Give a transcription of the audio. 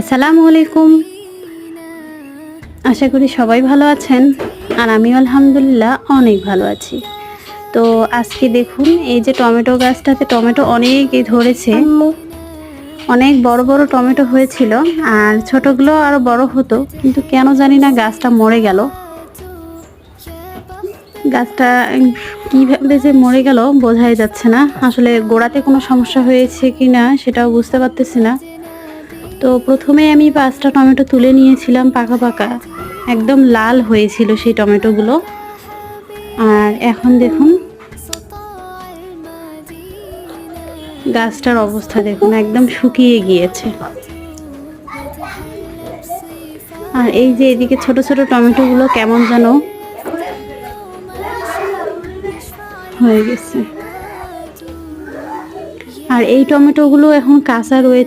আসসালামু আলাইকুম। আশা করি সবাই ভালো আছেন আর আমি আলহামদুলিল্লাহ অনেক ভালো আছি। তো আজকে দেখুন এই যে টমেটো গাছটাতে টমেটো অনেকই ধরেছে। অনেক বড় বড় টমেটো হয়েছিল আর ছোটগুলো আরও বড় হতো কিন্তু কেন জানি না গাছটা মরে গেল। গাছটা কীভাবে যে মরে গেল বোঝাই যাচ্ছে না। আসলে গোড়াতে কোনো সমস্যা হয়েছে কি না সেটাও বুঝতে পারতেছি না। তো প্রথমে আমি পাঁচটা টমেটো তুলে নিয়েছিলাম পাকা পাকা। একদম লাল হয়েছিল সেই টমেটোগুলো। আর এখন দেখুন, গাছটার অবস্থা দেখুন, একদম শুকিয়ে গিয়েছে। আর এই যে এদিকে ছোট ছোট টমেটোগুলো কেমন যেন হয়ে গেছে। আর এই টমেটোগুলো এখন কাঁচা রয়েছে।